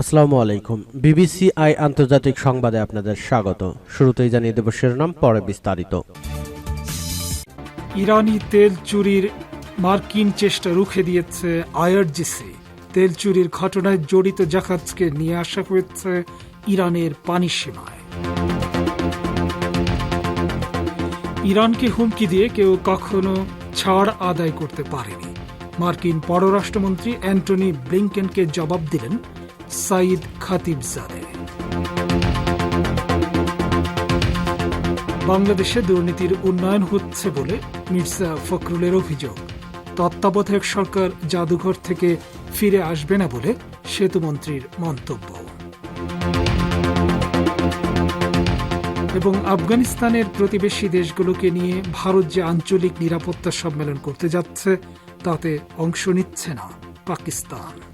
আসসালামু আলাইকুম। BBC I আন্তর্জাতিক সংবাদে আপনাদের স্বাগত। শুরুতেই জানিয়ে দেব শিরোনাম, পরে বিস্তারিত। ইরানি তেল চুরির মার্কিন চেষ্টা রুখে দিয়েছে আইআরজিসি। তেল চুরির ঘটনায় জড়িত জাহাজকে নিয়ে আসা হয়েছে ইরানের পানি সীমায়। ইরানকে হুমকি দিয়ে কেউ কখনো ছাড় আদায় করতে পারেনি। মার্কিন পররাষ্ট্রমন্ত্রী অ্যান্টনি ব্লিংকেনকে জবাব দিলেন সাইদ খাতিবজাদে বাংলাদেশে দুর্নীতির উন্নয়ন হচ্ছে বলে মির্জা ফখরুলের অভিযোগ। তত্ত্বাবধায়ক সরকার জাদুঘর থেকে ফিরে আসবে না বলে সেতুমন্ত্রীর মন্তব্য। এবং আফগানিস্তানের প্রতিবেশী দেশগুলোকে নিয়ে ভারত যে আঞ্চলিক নিরাপত্তা সম্মেলন করতে যাচ্ছে, তাতে অংশ নিচ্ছে না পাকিস্তান।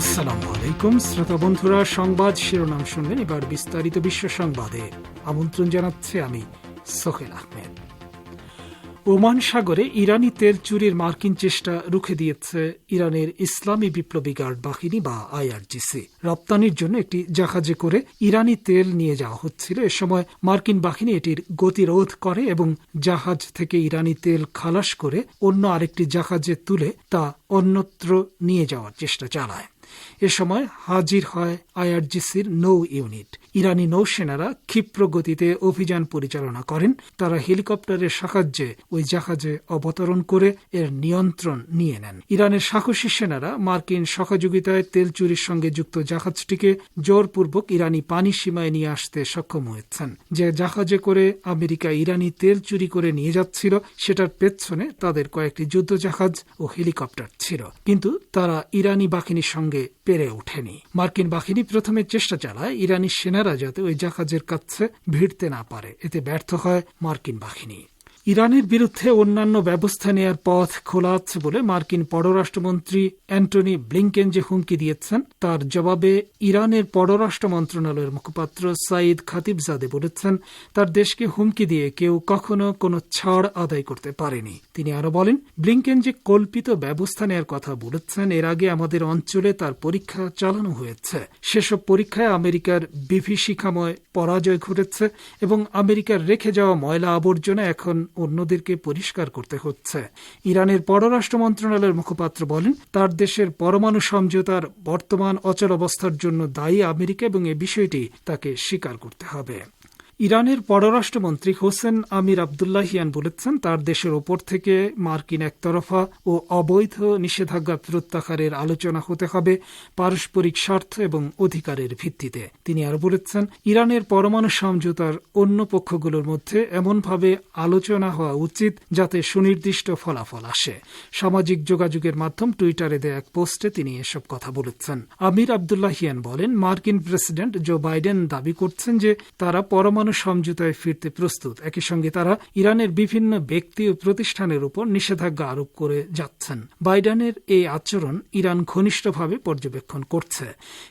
আসসালামু আলাইকুম, শ্রোতা বন্ধুরা, সংবাদ শিরোনাম শুনলেন এবার বিস্তারিত বিশ্ব সংবাদে। আমন্ত্রণ জানাচ্ছে আমি সোহেল আহমেদ। ওমান সাগরে ইরানি তেল চুরির মার্কিন চেষ্টা রুখে দিয়েছে ইরানের ইসলামী বিপ্লবী গার্ড বাহিনী বা আইআরজিসি। রপ্তানির জন্য একটি জাহাজে করে ইরানি তেল নিয়ে যাওয়া হচ্ছিল। এ সময় মার্কিন বাহিনী এটির গতিরোধ করে এবং জাহাজ থেকে ইরানি তেল খালাস করে অন্য আরেকটি জাহাজে তুলে তা অন্যত্র নিয়ে যাওয়ার চেষ্টা চালায়। এ সময় হাজির হয় আইআরজিসির নৌ ইউনিট। ইরানি নৌসেনারা ক্ষিপ্র গতিতে অভিযান পরিচালনা করেন। তারা হেলিকপ্টারের সাহায্যে ওই জাহাজে অবতরণ করে এর নিয়ন্ত্রণ নিয়ে নেন। ইরানের সাহসী সেনারা মার্কিন সহযোগিতায় তেল চুরির সঙ্গে যুক্ত জাহাজটিকে জোরপূর্বক ইরানি পানি সীমায় নিয়ে আসতে সক্ষম হয়েছেন। যে জাহাজে করে আমেরিকা ইরানি তেল চুরি করে নিয়ে যাচ্ছিল, সেটার পেছনে তাদের কয়েকটি যুদ্ধ জাহাজ ও হেলিকপ্টার ছিল। কিন্তু তারা ইরানি বাহিনীর সঙ্গে পেরে ওঠেনি। মার্কিন বাহিনী প্রথমে চেষ্টা চালায় ইরানি সেনারা যাতে ওই জাহাজের কাছে ভিড়তে না পারে। এতে ব্যর্থ হয় মার্কিন বাহিনী। ইরানের বিরুদ্ধে অন্যান্য ব্যবস্থা নেয়ার পথ খোলা আছে বলে মার্কিন পররাষ্ট্রমন্ত্রী অ্যান্টনি ব্লিংকেন যে হুমকি দিয়েছেন, তার জবাবে ইরানের পররাষ্ট্র মন্ত্রণালয়ের মুখপাত্র সাইদ খাতিবজাদে বলেছেন, তার দেশকে হুমকি দিয়ে কেউ কখনো কোনো ছাড় আদায় করতে পারেনি। তিনি আরও বলেন, ব্লিংকেন যে কল্পিত ব্যবস্থা নেয়ার কথা বলেছেন, এর আগে আমাদের অঞ্চলে তার পরীক্ষা চালানো হয়েছে। সেসব পরীক্ষায় আমেরিকার বিভীষিকাময় পরাজয় ঘটেছে এবং আমেরিকার রেখে যাওয়া ময়লা আবর্জনা এখন অন্যদেরকে পরিষ্কার করতে হচ্ছে। ইরানের পররাষ্ট্র মন্ত্রণালয়ের মুখপাত্র বলেন, তার দেশের পরমাণু সমঝোতার বর্তমান অচল অবস্থার জন্য দায়ী আমেরিকা এবং এ বিষয়টি তাকে স্বীকার করতে হবে। ইরানের পররাষ্ট্রমন্ত্রী হোসেন আমির আবদুল্লাহিয়ান বলেছেন, তার দেশের ওপর থেকে মার্কিন একতরফা ও অবৈধ নিষেধাজ্ঞা প্রত্যাহারের আলোচনা হতে হবে পারস্পরিক স্বার্থ এবং অধিকারের ভিত্তিতে। তিনি আরও বলেছেন, ইরানের পরমাণু সমঝোতার অন্য পক্ষগুলোর মধ্যে এমনভাবে আলোচনা হওয়া উচিত যাতে সুনির্দিষ্ট ফলাফল আসে। সামাজিক যোগাযোগের মাধ্যম টুইটারে দেয়া এক পোস্টে তিনি এসব কথা বলেছেন। আমির আবদুল্লাহিয়ান বলেন, মার্কিন প্রেসিডেন্ট জো বাইডেন দাবি করছেন যে তারা পরমাণু সমঝোতায় ফিরতে প্রস্তুত। একই সঙ্গে তারা ইরানের বিভিন্ন ব্যক্তি ও প্রতিষ্ঠানের উপর নিষেধাজ্ঞা আরোপ করে যাচ্ছেন। বাইডেনের এই আচরণ ইরান ঘনিষ্ঠভাবে পর্যবেক্ষণ করছে।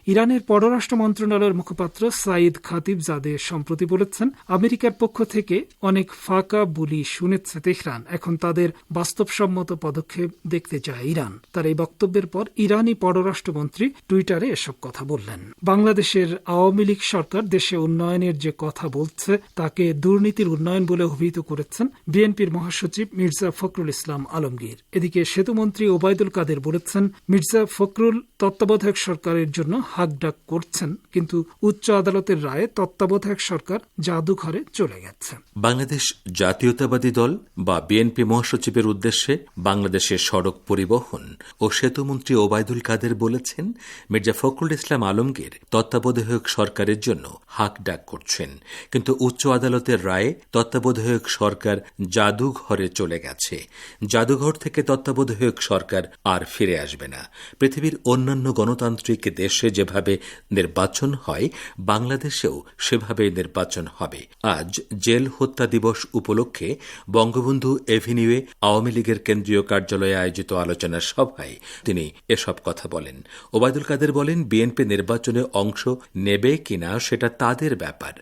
ইরানের পররাষ্ট্র মন্ত্রণালয়ের মুখপাত্র সাঈদ খাতিব জাদে সম্প্রতি বলেছেন, আমেরিকার পক্ষ থেকে অনেক ফাঁকা বুলি শুনেছে তেহরান। এখন তাদের বাস্তবসম্মত পদক্ষেপ দেখতে চায় ইরান। তার এই বক্তব্যের পর ইরানি পররাষ্ট্রমন্ত্রী টুইটারে এসব কথা বললেন। বাংলাদেশের আওয়ামী লীগ সরকার দেশে উন্নয়নের যে কথা বলছে, তাকে দুর্নীতির উন্নয়ন বলে অভিহিত করেছেন বিএনপির মহাসচিব মির্জা ফখরুল ইসলাম আলমগীর। এদিকে সেতুমন্ত্রী ওবায়দুল কাদের বলেছেন, মির্জা ফখরুল তত্ত্বাবধায়ক সরকারের জন্য হাকডাক করছেন, কিন্তু উচ্চ আদালতের রায়ে তত্ত্বাবধায়ক সরকার জাদুঘরে চলে গেছে। বাংলাদেশ জাতীয়তাবাদী দল বা বিএনপি মহাসচিবের উদ্দেশ্যে বাংলাদেশের সড়ক পরিবহন ও সেতুমন্ত্রী ওবায়দুল কাদের বলেছেন, মির্জা ফখরুল ইসলাম আলমগীর তত্ত্বাবধায়ক সরকারের জন্য হাক ডাক করছেন। কিন্তু উচ্চ আদালতের রায়ে তত্ত্বাবধায়ক সরকার জাদুঘরে চলে গেছে। জাদুঘর থেকে তত্ত্বাবধায়ক সরকার আর ফিরে আসবে না। পৃথিবীর অন্যান্য গণতান্ত্রিক দেশে যেভাবে নির্বাচন হয়, বাংলাদেশেও সেভাবে নির্বাচন হবে। আজ জেল হত্যা দিবস উপলক্ষে বঙ্গবন্ধু এভিনিউয়ে আওয়ামী লীগের কেন্দ্রীয় কার্যালয়ে আয়োজিত আলোচনা সভায় তিনি এসব কথা বলেন। ওবায়দুল কাদের বলেন, বিএনপি নির্বাচনে অংশ নেবে কিনা সেটা তাদের ব্যাপার।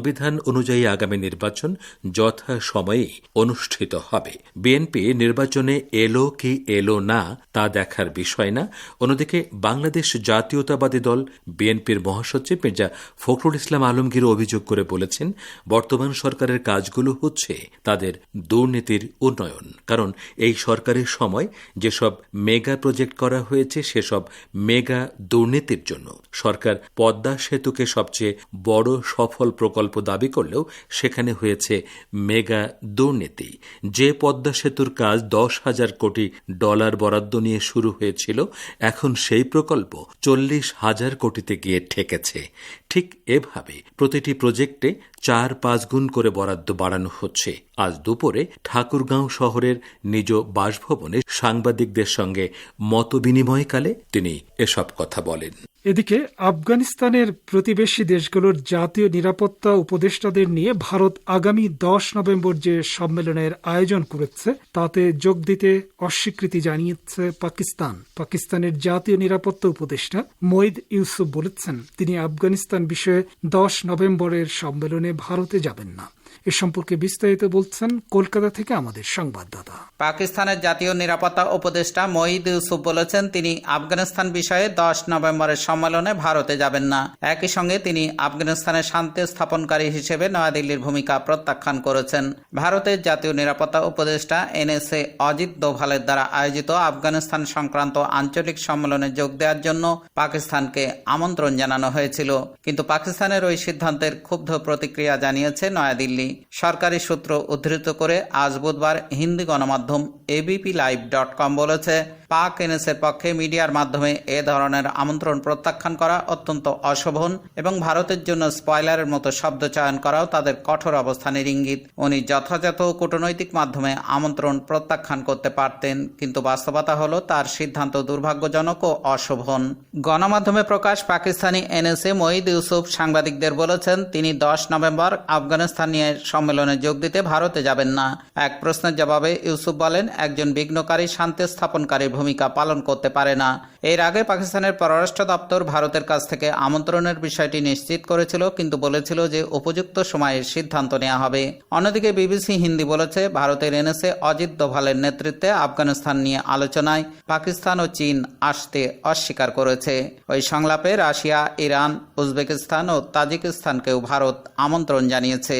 সংবিধান অনুযায়ী আগামী নির্বাচন যথা সময়ে অনুষ্ঠিত হবে। বিএনপি নির্বাচনে এলো কি এলো না তা দেখার বিষয় না। অন্যদিকে বাংলাদেশ জাতীয়তাবাদী দল বিএনপির মহাসচিব মির্জা ফখরুল ইসলাম আলমগীর অভিযোগ করে বলেছেন, বর্তমান সরকারের কাজগুলো হচ্ছে তাদের দুর্নীতির উন্নয়ন। কারণ এই সরকারের সময় যেসব মেগা প্রজেক্ট করা হয়েছে সেসব মেগা দুর্নীতির জন্য। সরকার পদ্মা সেতুকে সবচেয়ে বড় সফল প্রকল্প দাবি করলেও সেখানে হয়েছে মেগা দুর্নীতি। যে পদ্মা সেতুর কাজ দশ হাজার কোটি ডলার বরাদ্দ নিয়ে শুরু হয়েছিল, এখন সেই প্রকল্প চল্লিশ হাজার কোটিতে গিয়ে ঠেকেছে। ঠিক এভাবে প্রতিটি প্রজেক্টে চার পাঁচ গুণ করে বরাদ্দ বাড়ানো হচ্ছে। আজ দুপুরে ঠাকুরগাঁও শহরের নিজ বাসভবনে সাংবাদিকদের সঙ্গে মতবিনিময়কালে তিনি এসব কথা বলেন। এদিকে আফগানিস্তানের প্রতিবেশী দেশগুলোর জাতীয় নিরাপত্তা উপদেষ্টাদের নিয়ে ভারত আগামী দশ নভেম্বর যে সম্মেলনের আয়োজন করেছে, তাতে যোগ দিতে অস্বীকৃতি জানিয়েছে পাকিস্তান। পাকিস্তানের জাতীয় নিরাপত্তা উপদেষ্টা মঈদ ইউসুফ বলেছেন, তিনি আফগানিস্তান বিষয়ে দশ নভেম্বরের সম্মেলনে ভারতে যাবেন না। এ সম্পর্কে বিস্তারিত বলছেন কলকাতা থেকে আমাদের সংবাদদাতা। পাকিস্তানের জাতীয় নিরাপত্তা উপদেষ্টা মঈদ ইউসুফ বলেছেন, তিনি আফগানিস্তান বিষয়ে দশ নভেম্বরের সম্মেলনে ভারতে যাবেন না। একই সঙ্গে তিনি আফগানিস্তানের শান্তি স্থাপনকারী হিসেবে নয়াদিল্লির ভূমিকা প্রত্যাখ্যান করেছেন। ভারতের জাতীয় নিরাপত্তা উপদেষ্টা এনএসএ অজিত দোভালের দ্বারা আয়োজিত আফগানিস্তান সংক্রান্ত আঞ্চলিক সম্মেলনে যোগ দেওয়ার জন্য পাকিস্তানকে আমন্ত্রণ জানানো হয়েছিল। কিন্তু পাকিস্তানের ওই সিদ্ধান্তের ক্ষুব্ধ প্রতিক্রিয়া জানিয়েছে নয়াদিল্লি। সরকারি সূত্র উদ্ধৃত করে আজ বুধবার হিন্দি গণমাধ্যম এবিপি লাইভ ডট কম বলেছে পাক এনএসের পক্ষে মিডিয়ার মাধ্যমে এ ধরনের আমন্ত্রণ প্রত্যাখ্যান করা অত্যন্ত অশোভন এবং ভারতের জন্য স্পয়লারের মতো শব্দ চয়ন করাও তাদের কঠোর অবস্থানের ইঙ্গিত। উনি যথাযথ কূটনৈতিক মাধ্যমে আমন্ত্রণ প্রত্যাখ্যান করতে পারতেন, কিন্তু বাস্তবতা হলো তার সিদ্ধান্ত দুর্ভাগ্যজনক ও অশোভন। গণমাধ্যমে প্রকাশ পাকিস্তানি এনএসএ মঈদ ইউসুফ সাংবাদিকদের বলেছেন, তিনি দশ নভেম্বর আফগানিস্তান নিয়ে সম্মেলনে যোগ দিতে ভারতে যাবেন না। এক প্রশ্নের জবাবে ইউসুফ বলেন, একজন বিঘ্নকারী শান্তি স্থাপনকারীর ভূমিকা পালন করতে পারে না। এর আগে পাকিস্তানের পররাষ্ট্র দপ্তর ভারতের কাছ থেকে আমন্ত্রণের বিষয়টি নিশ্চিত করেছিল, কিন্তু বলেছিল যে উপযুক্ত সময়ে সিদ্ধান্ত নেওয়া হবে। অন্যদিকে বিবিসি হিন্দি বলেছে, ভারতের এনএসএ অজিত দোভালের নেতৃত্বে আফগানিস্তান নিয়ে আলোচনায় পাকিস্তান ও চীন আসতে অস্বীকার করেছে। ওই সংলাপে রাশিয়া, ইরান, উজবেকিস্তান ও তাজিকিস্তানকেও ভারত আমন্ত্রণ জানিয়েছে।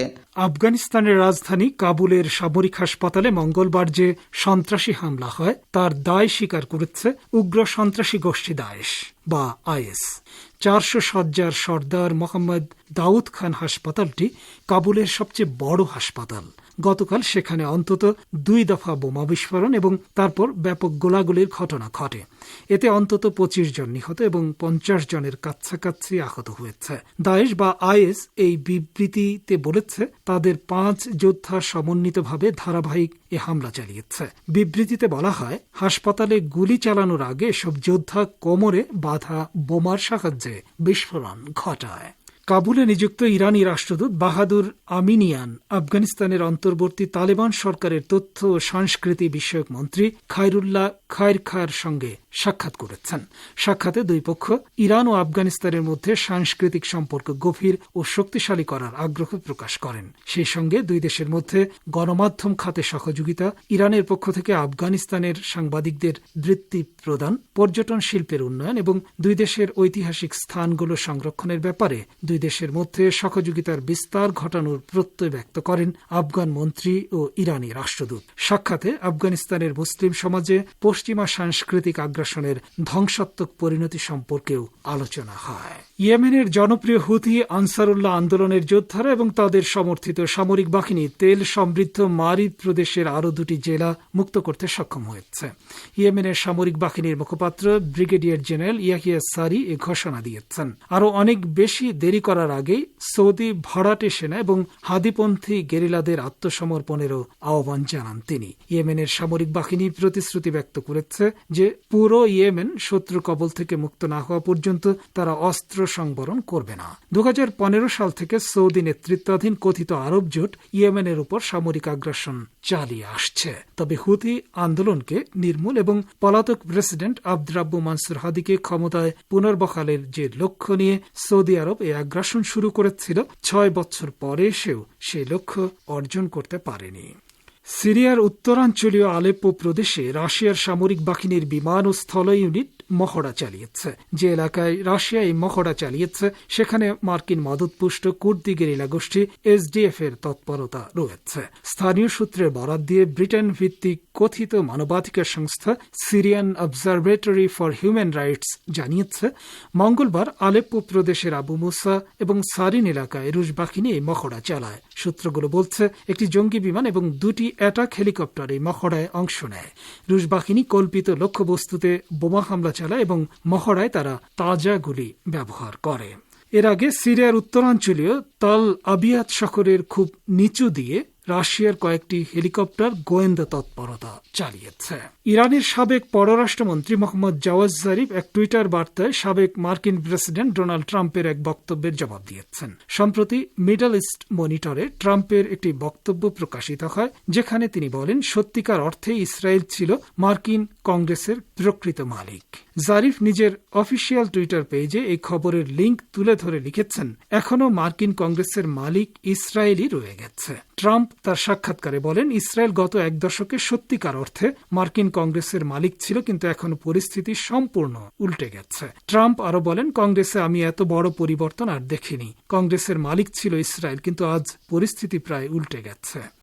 আফগানিস্তানের রাজধানী কাবুলের সামরিক হাসপাতালে মঙ্গলবার যে সন্ত্রাসী হামলা হয়, তার দায় স্বীকার করেছে উগ্র সন্ত্রাসী গোষ্ঠী দায়েশ বা আইএস। চারশো সজ্জার সর্দার মোহাম্মদ দাউদ খান হাসপাতালটি কাবুলের সবচেয়ে বড় হাসপাতাল। গতকাল সেখানে অন্তত দুই দফা বোমা বিস্ফোরণ এবং তারপর ব্যাপক গোলাগুলির ঘটনা ঘটে। এতে অন্তত পঁচিশ জন নিহত এবং পঞ্চাশ জনের কাছাকাছি আহত হয়েছে। দায়েশ বা আইএস এই বিবৃতিতে বলেছে, তাদের পাঁচ যোদ্ধা সমন্বিতভাবে ধারাবাহিক এ হামলা চালিয়েছে। বিবৃতিতে বলা হয়, হাসপাতালে গুলি চালানোর আগে সব যোদ্ধা কোমরে বাধা বোমার সাহায্যে বিস্ফোরণ ঘটায়। কাবুলে নিযুক্ত ইরানি রাষ্ট্রদূত বাহাদুর আমিনিয়ান আফগানিস্তানের অন্তর্বর্তী তালেবান সরকারের তথ্য ও সংস্কৃতি বিষয়ক মন্ত্রী খায়রুল্লাহ খায়ের খায়ের সঙ্গে সাক্ষাৎ করেছেন। সাক্ষাতে দুই পক্ষ ইরান ও আফগানিস্তানের মধ্যে সাংস্কৃতিক সম্পর্ক গভীর ও শক্তিশালী করার আগ্রহ প্রকাশ করেন। সেই সঙ্গে দুই দেশের মধ্যে গণমাধ্যম খাতে সহযোগিতা, ইরানের পক্ষ থেকে আফগানিস্তানের সাংবাদিকদের বৃত্তি প্রদান, পর্যটন শিল্পের উন্নয়ন এবং দুই দেশের ঐতিহাসিক স্থানগুলো সংরক্ষণের ব্যাপারে দুই দেশের মধ্যে সহযোগিতার বিস্তার ঘটানোর প্রত্যয় ব্যক্ত করেন আফগান মন্ত্রী ও ইরানি রাষ্ট্রদূত। সাক্ষাতে আফগানিস্তানের মুসলিম সমাজে পশ্চিমা সাংস্কৃতিক আগ্রাসনের ধ্বংসাত্মক পরিণতি সম্পর্কেও আলোচনা হয়। ইয়েমেনের জনপ্রিয় হুথি আনসারুল্লাহ আন্দোলনের যোদ্ধারা এবং তাদের সমর্থিত সামরিক বাহিনী তেল সমৃদ্ধ মারিদ প্রদেশের আরও দুটি জেলা মুক্ত করতে সক্ষম হয়েছে। ইয়েমেনের সামরিক বাহিনীর মুখপাত্র ব্রিগেডিয়ার জেনারেল ইয়াহিয়া সারি এ ঘোষণা দিয়েছেন। আরও অনেক বেশি দেরি করার আগেই সৌদি ভড়াটে সেনা এবং হাদিপন্থী গেরিলাদের আত্মসমর্পণেরও আহ্বান জানান তিনি। ইয়েমেনের সামরিক বাহিনী প্রতিশ্রুতি ব্যক্ত করেছে যে পুর পুরো ইয়েমেন শত্রু কবল থেকে মুক্ত না হওয়া পর্যন্ত তারা অস্ত্র সংবরণ করবে না। দু হাজার পনেরো সাল থেকে সৌদি নেতৃত্বাধীন কথিত আরব জোট ইয়েমেনের উপর সামরিক আগ্রাসন চালিয়ে আসছে। তবে হুথি আন্দোলনকে নির্মূল এবং পলাতক প্রেসিডেন্ট আব্দুরাব্বু মানসুর হাদিকে ক্ষমতায় পুনর্বহালের যে লক্ষ্য নিয়ে সৌদি আরব এই আগ্রাসন শুরু করেছিল, ছয় বছর পরে এসেও সেই লক্ষ্য অর্জন করতে পারেনি। সিরিয়ার উত্তরাঞ্চলীয় আলেপ্পো প্রদেশে রাশিয়ার সামরিক বাহিনীর বিমান ও স্থল ইউনিট মহড়া চালিয়েছে। যে এলাকায় রাশিয়া এই মহড়া চালিয়েছে, সেখানে মার্কিন মদতপুষ্ট কুর্দি গেরিলা গোষ্ঠী এসডিএফ এর তৎপরতা রয়েছে। স্থানীয় সূত্রের বরাত দিয়ে ব্রিটেন ভিত্তিক কথিত মানবাধিকার সংস্থা Syrian observatory for human rights জানিয়েছে, মঙ্গলবার আলেপ্পো প্রদেশের আবু মুসা এবং সারিন এলাকায় রুশ বাহিনী এই মহড়া চালায়। সূত্রগুলো বলছে, একটি জঙ্গি বিমান এবং দুটি অ্যাটাক হেলিকপ্টার এই মহড়ায় অংশ নেয়। রুশ বাহিনী কল্পিত লক্ষ্যবস্তুতে বোমা হামলা চালায় এবং মহড়ায় তারা তাজা গুলি ব্যবহার করে। এর আগে সিরিয়ার উত্তরাঞ্চলীয় তাল আবিয়াত শহরের খুব নিচু দিয়ে রাশিয়ার কয়েকটি হেলিকপ্টার গোয়েন্দা তৎপরতা চালিয়েছে। ইরানের সাবেক পররাষ্ট্রমন্ত্রী মোহাম্মদ জাওয়াজ জারিফ এক টুইটার বার্তায় সাবেক মার্কিন প্রেসিডেন্ট ডোনাল্ড ট্রাম্পের এক বক্তব্যের জবাব দিয়েছেন। সম্প্রতি মিডল ইস্ট মনিটরে ট্রাম্পের একটি বক্তব্য প্রকাশিত হয়, যেখানে তিনি বলেন, সত্যিকার অর্থে ইসরায়েল ছিল মার্কিন কংগ্রেসের প্রকৃত মালিক। জারিফ নিজের অফিসিয়াল টুইটার পেজে এই খবরের লিঙ্ক তুলে ধরে লিখেছেন এখনও মার্কিন কংগ্রেসের মালিক ইসরায়েলই রয়ে গেছে। ট্রাম্প তার সাক্ষাৎকারে বলেন, ইসরায়েল গত এক দশকে সত্যিকার অর্থে মার্কিন কংগ্রেসের মালিক ছিল, কিন্তু এখন পরিস্থিতি সম্পূর্ণ উল্টে গেছে। ট্রাম্প আরও বলেন, কংগ্রেসে আমি এত বড় পরিবর্তন আর দেখিনি। কংগ্রেসের মালিক ছিল ইসরায়েল, কিন্তু আজ পরিস্থিতি প্রায় উল্টে গেছে।